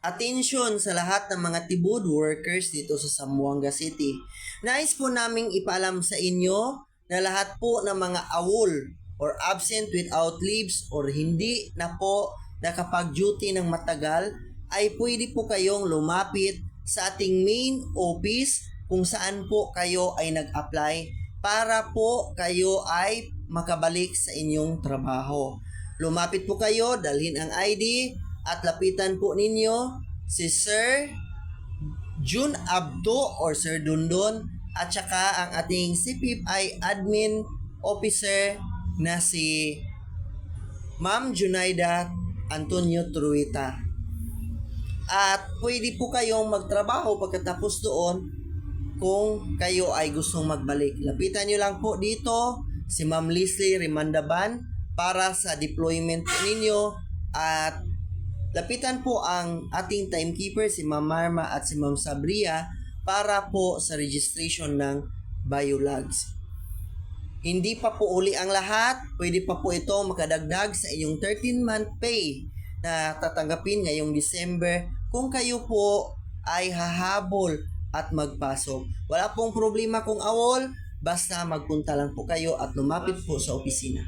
Atensyon sa lahat ng mga tibod workers dito sa Zamboanga City. Nais po naming ipaalam sa inyo na lahat po ng mga awol or absent without leaves or hindi na po nakapag-duty ng matagal ay pwede po kayong lumapit sa ating main office kung saan po kayo ay nag-apply para po kayo ay makabalik sa inyong trabaho. Lumapit po kayo, dalhin ang ID at lapitan po ninyo si Sir Jun Abdo or Sir Dundon at saka ang ating CPI admin officer na si Ma'am Junaida Antonio Truita. At pwede po kayong magtrabaho pagkatapos doon kung kayo ay gustong magbalik. Lapitan nyo lang po dito si Ma'am Leslie Rimandaban para sa deployment ninyo at lapitan po ang ating timekeeper si Ma'am Marma at si Ma'am Sabria para po sa registration ng biologs. Hindi pa po uli ang lahat, pwede pa po ito makadagdag sa inyong 13-month pay na tatanggapin ngayong December kung kayo po ay hahabol at magpasok. Wala pong problema kung awol, basta magpunta lang po kayo at lumapit po sa opisina.